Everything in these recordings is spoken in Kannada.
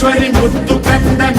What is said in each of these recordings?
ஈஸ்வரி முத்து கண்டன்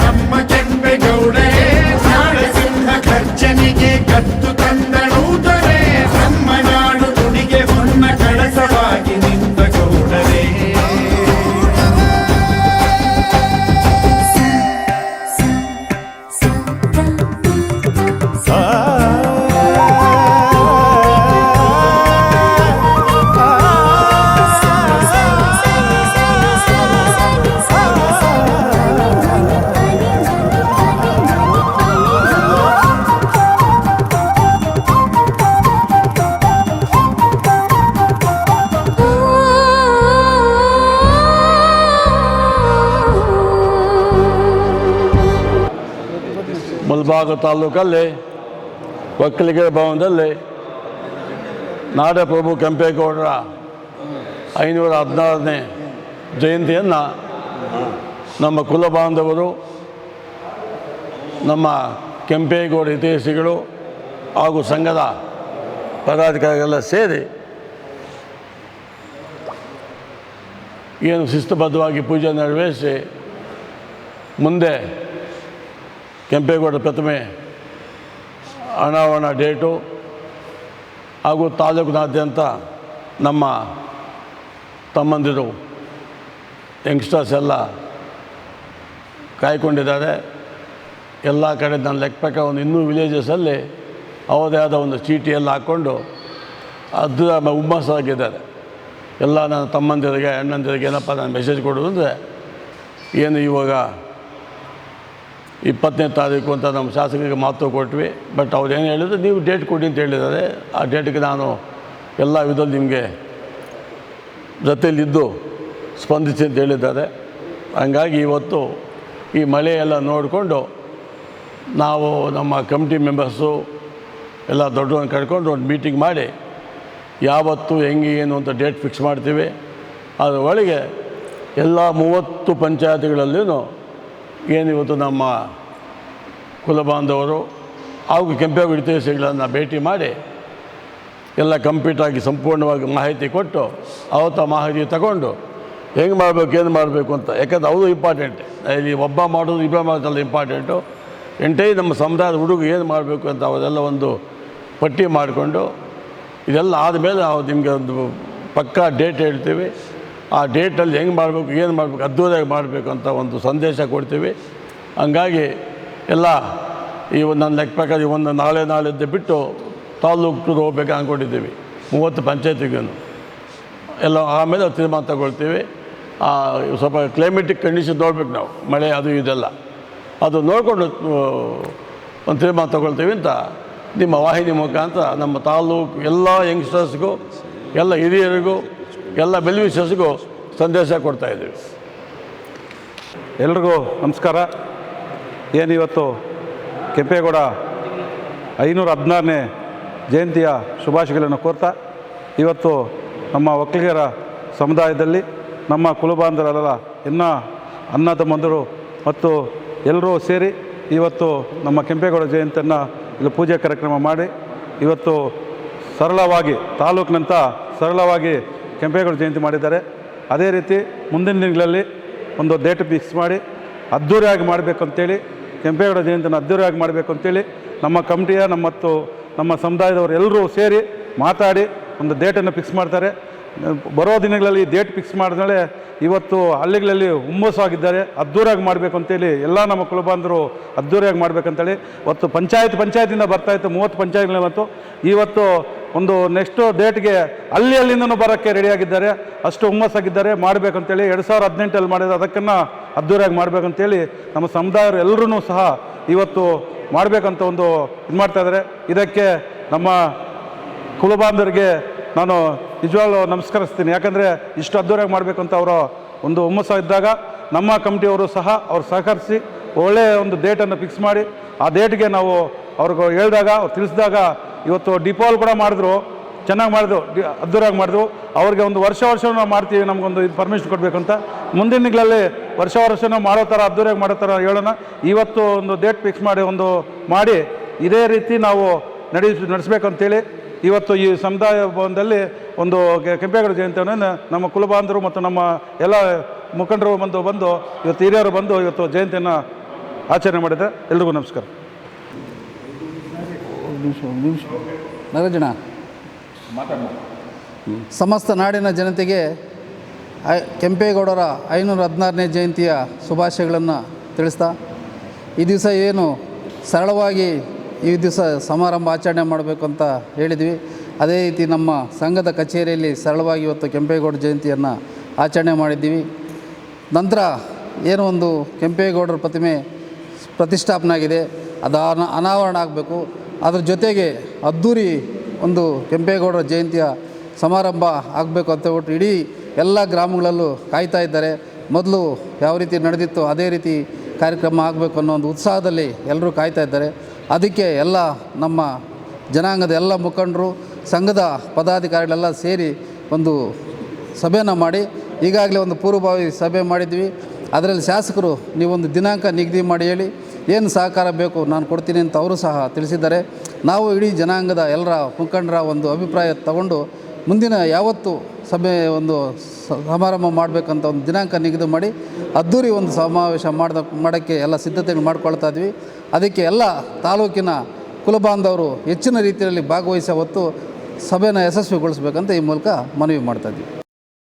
ಮುಲ್ಬಾಗ ತಾಲೂಕಲ್ಲಿ ಒಕ್ಕಲಿಗರ ಭವನದಲ್ಲಿ, ನಾಡಪ್ರಭು ಕೆಂಪೇಗೌಡರ ಐನೂರ ಹದಿನಾರನೇ ಜಯಂತಿಯನ್ನು ನಮ್ಮ ಕುಲ ಬಾಂಧವರು, ನಮ್ಮ ಕೆಂಪೇಗೌಡ ಹಿತೈಷಿಗಳು ಹಾಗೂ ಸಂಘದ ಪದಾಧಿಕಾರಿಗಳೆಲ್ಲ ಸೇರಿ ಏನು ಶಿಸ್ತುಬದ್ಧವಾಗಿ ಪೂಜೆ ನೆರವೇರಿಸಿ ಮುಂದೆ ಕೆಂಪೇಗೌಡ ಪ್ರತಿಮೆ ಅನಾವರಣ ಡೇಟು ಹಾಗೂ ತಾಲೂಕಿನಾದ್ಯಂತ ನಮ್ಮ ತಮ್ಮಂದಿರು ಯಂಗ್ಸ್ಟರ್ಸ್ ಎಲ್ಲ ಕಾಯ್ಕೊಂಡಿದ್ದಾರೆ. ಎಲ್ಲ ಕಡೆ ನನ್ನ ಲೆಕ್ಕಪಕ್ಕ ಒಂದು ಇನ್ನೂ ವಿಲೇಜಸಲ್ಲಿ ಅವರದೇ ಆದ ಒಂದು ಚೀಟಿಯೆಲ್ಲ ಹಾಕ್ಕೊಂಡು ಅದು ಹುಮ್ಮಸ್ಸಾಗಿದ್ದಾರೆ. ಎಲ್ಲ ನನ್ನ ತಮ್ಮಂದಿರಿಗೆ, ಅಣ್ಣಂದಿರಿಗೆ ಏನಪ್ಪ ನಾನು ಮೆಸೇಜ್ ಕೊಡೋದು ಅಂದರೆ ಏನು ಇವಾಗ ಇಪ್ಪತ್ತನೇ ತಾರೀಕು ಅಂತ ನಮ್ಮ ಶಾಸಕರಿಗೆ ಮಾತು ಕೊಟ್ವಿ. ಬಟ್ ಅವ್ರು ಏನು ಹೇಳಿದ್ರು, ನೀವು ಡೇಟ್ ಕೊಡಿ ಅಂತ ಹೇಳಿದ್ದಾರೆ. ಆ ಡೇಟ್ಗೆ ನಾನು ಎಲ್ಲ ವಿಧದಲ್ಲಿ ನಿಮಗೆ ಜೊತೆಯಲ್ಲಿದ್ದು ಸ್ಪಂದಿಸಿ ಅಂತ ಹೇಳಿದ್ದಾರೆ. ಹಂಗಾಗಿ ಇವತ್ತು ಈ ಮಳೆ ಎಲ್ಲ ನೋಡಿಕೊಂಡು ನಾವು ನಮ್ಮ ಕಮಿಟಿ ಮೆಂಬರ್ಸು ಎಲ್ಲ ದೊಡ್ಡವನ್ನ ಕರ್ಕೊಂಡು ಒಂದು ಮೀಟಿಂಗ್ ಮಾಡಿ ಯಾವತ್ತು, ಹೆಂಗೆ, ಏನು ಅಂತ ಡೇಟ್ ಫಿಕ್ಸ್ ಮಾಡ್ತೀವಿ. ಅದರ ಒಳಗೆ ಎಲ್ಲ ಮೂವತ್ತು ಪಂಚಾಯತಿಗಳಲ್ಲೂ ಏನು ಇವತ್ತು ನಮ್ಮ ಕುಲಬಾಂಧವರು ಹಾಗೂ ಕೆಂಪೇಗೌಡ ಹಿತೈಷಿಗಳನ್ನು ಭೇಟಿ ಮಾಡಿ ಎಲ್ಲ ಕಂಪ್ಲೀಟಾಗಿ ಸಂಪೂರ್ಣವಾಗಿ ಮಾಹಿತಿ ಕೊಟ್ಟು ಅವತ್ತ ಮಾಹಿತಿ ತಗೊಂಡು ಹೆಂಗೆ ಮಾಡಬೇಕು, ಏನು ಮಾಡಬೇಕು ಅಂತ. ಯಾಕಂದ್ರೆ ಅವರು ಇಂಪಾರ್ಟೆಂಟ್ ಇಲ್ಲಿ ಒಬ್ಬ ಮಾಡೋದು, ಇಬ್ಬ ಮಾಡೋದಲ್ಲ ಇಂಪಾರ್ಟೆಂಟು ಎಂಟೈ ನಮ್ಮ ಸಮುದಾಯದ ಹುಡುಗ ಏನು ಮಾಡಬೇಕು ಅಂತ ಅವರೆಲ್ಲ ಒಂದು ಪಟ್ಟಿ ಮಾಡಿಕೊಂಡು ಇದೆಲ್ಲ ಆದಮೇಲೆ ನಾವು ನಿಮಗೆ ಒಂದು ಪಕ್ಕಾ ಡೇಟ್ ಹೇಳ್ತೀವಿ. ಆ ಡೇಟಲ್ಲಿ ಹೆಂಗೆ ಮಾಡಬೇಕು, ಏನು ಮಾಡಬೇಕು ಅದ್ದೂರಿಯಾಗಿ ಮಾಡಬೇಕು ಅಂತ ಒಂದು ಸಂದೇಶ ಕೊಡ್ತೀವಿ. ಹಂಗಾಗಿ ಎಲ್ಲ ಈ ಒಂದು ನನ್ನ ಲೆಕ್ಕ ಪ್ರಕಾರ ಈ ಒಂದು ನಾಳೆ ನಾಳೆದ್ದು ಬಿಟ್ಟು ತಾಲೂಕು ಟೂರ್ ಹೋಗ್ಬೇಕು ಅಂದ್ಕೊಂಡಿದ್ದೀವಿ, ಮೂವತ್ತು ಪಂಚಾಯತಿಗೂ ಎಲ್ಲ ಆಮೇಲೆ ತೀರ್ಮಾನ ತಗೊಳ್ತೀವಿ. ಸ್ವಲ್ಪ ಕ್ಲೈಮೆಟಿಕ್ ಕಂಡೀಷನ್ ನೋಡ್ಬೇಕು ನಾವು, ಮಳೆ ಅದು ಇದೆಲ್ಲ. ಅದು ನೋಡಿಕೊಂಡು ಒಂದು ತೀರ್ಮಾನ ತಗೊಳ್ತೀವಿ ಅಂತ ನಿಮ್ಮ ವಾಹಿನಿ ಮುಖಾಂತರ ನಮ್ಮ ತಾಲೂಕು ಎಲ್ಲ ಯಂಗ್ಸ್ಟರ್ಸ್ಗೂ ಎಲ್ಲ ಹಿರಿಯರಿಗೂ ಎಲ್ಲ ಬೆಲ್ವಿಷರ್ಸ್ಗೂ ಸಂದೇಶ ಕೊಡ್ತಾಯಿದ್ದೀವಿ ಎಲ್ರಿಗೂ ನಮಸ್ಕಾರ. ಏನಿವತ್ತು ಕೆಂಪೇಗೌಡ ಐನೂರ ಹದಿನಾರನೇ ಜಯಂತಿಯ ಶುಭಾಶಯಗಳನ್ನು ಕೋರ್ತಾ, ಇವತ್ತು ನಮ್ಮ ಒಕ್ಕಲಿಗರ ಸಮುದಾಯದಲ್ಲಿ, ನಮ್ಮ ಕುಲಬಾಂಧವರೆಲ್ಲ ಇನ್ನ ಅನ್ನದ ತಮ್ಮಂದರು ಮತ್ತು ಎಲ್ಲರೂ ಸೇರಿ ಇವತ್ತು ನಮ್ಮ ಕೆಂಪೇಗೌಡ ಜಯಂತಿಯನ್ನು ಇಲ್ಲಿ ಪೂಜೆ ಕಾರ್ಯಕ್ರಮ ಮಾಡಿ, ಇವತ್ತು ಸರಳವಾಗಿ ತಾಲೂಕಿನಂತ ಸರಳವಾಗಿ ಕೆಂಪೇಗೌಡ ಜಯಂತಿ ಮಾಡಿದ್ದಾರೆ. ಅದೇ ರೀತಿ ಮುಂದಿನ ದಿನಗಳಲ್ಲಿ ಒಂದು ಡೇಟ್ ಫಿಕ್ಸ್ ಮಾಡಿ ಅದ್ಧೂರಿಯಾಗಿ ಮಾಡಬೇಕು ಅಂತೇಳಿ ಕೆಂಪೇಗೌಡ ಜಯಂತಿಯನ್ನು ಅದ್ಧೂರಿಯಾಗಿ ಮಾಡಬೇಕು ಅಂತೇಳಿ ನಮ್ಮ ಕಮಿಟಿಯ ನಮ್ಮ ಮತ್ತು ನಮ್ಮ ಸಮುದಾಯದವರು ಎಲ್ಲರೂ ಸೇರಿ ಮಾತಾಡಿ ಒಂದು ಡೇಟನ್ನು ಫಿಕ್ಸ್ ಮಾಡ್ತಾರೆ. ಬರೋ ದಿನಗಳಲ್ಲಿ ಡೇಟ್ ಫಿಕ್ಸ್ ಮಾಡಿದ್ಮೇಲೆ ಇವತ್ತು ಹಳ್ಳಿಗಳಲ್ಲಿ ಹುಮ್ಮಸ್ಸಾಗಿದ್ದಾರೆ. ಅದ್ದೂರಿಯಾಗಿ ಮಾಡಬೇಕು ಅಂತೇಳಿ ಎಲ್ಲ ನಮ್ಮ ಕುಲಬಾಂಧರು ಅದ್ದೂರಿಯಾಗಿ ಮಾಡಬೇಕಂತೇಳಿ. ಇವತ್ತು ಪಂಚಾಯತ್ ಪಂಚಾಯತಿಂದ ಬರ್ತಾ ಇತ್ತು, ಮೂವತ್ತು ಪಂಚಾಯತ್ಗಳು ಇವತ್ತು ಇವತ್ತು ಒಂದು ನೆಕ್ಸ್ಟು ಡೇಟ್ಗೆ ಅಲ್ಲಿ ಅಲ್ಲಿಂದನೂ ಬರೋಕ್ಕೆ ರೆಡಿಯಾಗಿದ್ದಾರೆ ಅಷ್ಟು ಹುಮ್ಮಸ್ಸಾಗಿದ್ದಾರೆ. ಮಾಡಬೇಕಂತೇಳಿ ಎರಡು ಸಾವಿರದ ಹದಿನೆಂಟಲ್ಲಿ ಮಾಡಿದ ಅದಕ್ಕನ್ನು ಅದ್ದೂರಿಯಾಗಿ ಮಾಡಬೇಕಂತೇಳಿ ನಮ್ಮ ಸಮುದಾಯರು ಎಲ್ಲರೂ ಸಹ ಇವತ್ತು ಮಾಡಬೇಕಂತ ಒಂದು ಇದು ಮಾಡ್ತಾ ಇದ್ದಾರೆ. ಇದಕ್ಕೆ ನಮ್ಮ ಕುಲಬಾಂಧವರಿಗೆ ನಾನು ನಿಜವಾಗ್ಲೂ ನಮಸ್ಕರಿಸ್ತೀನಿ. ಯಾಕಂದರೆ ಇಷ್ಟು ಅದ್ದೂರಿಯಾಗಿ ಮಾಡಬೇಕಂತ ಅವರ ಒಂದು ಹುಮ್ಮಸ್ಸ ಇದ್ದಾಗ ನಮ್ಮ ಕಮಿಟಿಯವರು ಸಹ ಅವ್ರು ಸಹಕರಿಸಿ ಒಳ್ಳೆಯ ಒಂದು ಡೇಟನ್ನು ಫಿಕ್ಸ್ ಮಾಡಿ, ಆ ಡೇಟ್ಗೆ ನಾವು ಅವ್ರಿಗೆ ಹೇಳಿದಾಗ, ಅವ್ರು ತಿಳಿಸಿದಾಗ ಇವತ್ತು ಡಿಪೋಲ್ ಕೂಡ ಮಾಡಿದ್ರು, ಚೆನ್ನಾಗಿ ಮಾಡಿದ್ರು, ಡಿ ಅದ್ದೂರಾಗಿ ಮಾಡಿದ್ರು. ಅವ್ರಿಗೆ ಒಂದು ವರ್ಷ ವರ್ಷ ನಾವು ಮಾಡ್ತೀವಿ, ನಮಗೊಂದು ಇದು ಪರ್ಮಿಷನ್ ಕೊಡಬೇಕಂತ. ಮುಂದಿನ ದಿನಗಳಲ್ಲಿ ವರ್ಷ ವರ್ಷ ನಾವು ಮಾಡೋ ಥರ ಅದ್ದೂರಿಯಾಗಿ ಮಾಡೋ ಥರ ಹೇಳೋಣ. ಇವತ್ತು ಒಂದು ಡೇಟ್ ಫಿಕ್ಸ್ ಮಾಡಿ, ಒಂದು ಮಾಡಿ, ಇದೇ ರೀತಿ ನಾವು ನಡೆಸ್, ನಡೆಸ್ಬೇಕಂತೇಳಿ ಇವತ್ತು ಈ ಸಮುದಾಯ ಭವನದಲ್ಲಿ ಒಂದು ಕೆಂಪೇಗೌಡ ಜಯಂತಿಯನ್ನು ನಮ್ಮ ಕುಲಬಾಂಧರು ಮತ್ತು ನಮ್ಮ ಎಲ್ಲ ಮುಖಂಡರು ಬಂದು ಬಂದು, ಇವತ್ತು ಹಿರಿಯರು ಬಂದು ಇವತ್ತು ಜಯಂತಿಯನ್ನು ಆಚರಣೆ ಮಾಡಿದೆ. ಎಲ್ರಿಗೂ ನಮಸ್ಕಾರ. ನರಜಣ ಸಮಸ್ತ ನಾಡಿನ ಜನತೆಗೆ ಐ ಕೆಂಪೇಗೌಡರ ಐನೂರ ಹದಿನಾರನೇ ಜಯಂತಿಯ ಶುಭಾಶಯಗಳನ್ನು ತಿಳಿಸ್ತಾ ಈ ದಿವಸ ಏನು ಸರಳವಾಗಿ ಈ ದಿವಸ ಸಮಾರಂಭ ಆಚರಣೆ ಮಾಡಬೇಕು ಅಂತ ಹೇಳಿದ್ವಿ. ಅದೇ ರೀತಿ ನಮ್ಮ ಸಂಘದ ಕಚೇರಿಯಲ್ಲಿ ಸರಳವಾಗಿ ಇವತ್ತು ಕೆಂಪೇಗೌಡ ಜಯಂತಿಯನ್ನು ಆಚರಣೆ ಮಾಡಿದ್ದೀವಿ. ನಂತರ ಏನೋ ಒಂದು ಕೆಂಪೇಗೌಡರ ಪ್ರತಿಮೆ ಪ್ರತಿಷ್ಠಾಪನೆ ಆಗಿದೆ ಅದು ಅನ- ಅನಾವರಣ ಆಗಬೇಕು. ಅದ್ರ ಜೊತೆಗೆ ಅದ್ಧೂರಿ ಒಂದು ಕೆಂಪೇಗೌಡರ ಜಯಂತಿಯ ಸಮಾರಂಭ ಆಗಬೇಕು ಅಂತ ಹೇಳ್ಬಿಟ್ಟು ಇಡೀ ಎಲ್ಲ ಗ್ರಾಮಗಳಲ್ಲೂ ಕಾಯ್ತಾ ಇದ್ದಾರೆ. ಮೊದಲು ಯಾವ ರೀತಿ ನಡೆದಿತ್ತು ಅದೇ ರೀತಿ ಕಾರ್ಯಕ್ರಮ ಆಗಬೇಕು ಅನ್ನೋ ಒಂದು ಉತ್ಸಾಹದಲ್ಲಿ ಎಲ್ಲರೂ ಕಾಯ್ತಾ ಇದ್ದಾರೆ. ಅದಕ್ಕೆ ಎಲ್ಲ ನಮ್ಮ ಜನಾಂಗದ ಎಲ್ಲ ಮುಖಂಡರು, ಸಂಘದ ಪದಾಧಿಕಾರಿಗಳೆಲ್ಲ ಸೇರಿ ಒಂದು ಸಭೆಯನ್ನು ಮಾಡಿ, ಈಗಾಗಲೇ ಒಂದು ಪೂರ್ವಭಾವಿ ಸಭೆ ಮಾಡಿದ್ವಿ. ಅದರಲ್ಲಿ ಶಾಸಕರು, ನೀವೊಂದು ದಿನಾಂಕ ನಿಗದಿ ಮಾಡಿ ಹೇಳಿ ಏನು ಸಹಕಾರ ಬೇಕು, ನಾನು ಕೊಡ್ತೀನಿ ಅಂತ ಅವರು ಸಹ ತಿಳಿಸಿದ್ದಾರೆ. ನಾವು ಇಡೀ ಜನಾಂಗದ ಎಲ್ಲರ ಮುಖಂಡರ ಒಂದು ಅಭಿಪ್ರಾಯ ತಗೊಂಡು ಮುಂದಿನ ಯಾವತ್ತು ಸಭೆ ಒಂದು ಸಮಾರಂಭ ಮಾಡಬೇಕಂತ ಒಂದು ದಿನಾಂಕ ನಿಗದಿ ಮಾಡಿ ಅದ್ದೂರಿ ಒಂದು ಸಮಾವೇಶ ಮಾಡ್ದ, ಮಾಡೋಕ್ಕೆ ಎಲ್ಲ ಸಿದ್ಧತೆಗಳು ಮಾಡ್ಕೊಳ್ತಾ ಇದ್ವಿ. ಅದಕ್ಕೆ ಎಲ್ಲ ತಾಲೂಕಿನ ಕುಲಬಾಂಧವರು ಹೆಚ್ಚಿನ ರೀತಿಯಲ್ಲಿ ಭಾಗವಹಿಸೋ ಹೊತ್ತು ಸಭೆನ ಯಶಸ್ವಿಗೊಳಿಸ್ಬೇಕಂತ ಈ ಮೂಲಕ ಮನವಿ ಮಾಡ್ತಾ ಇದ್ವಿ.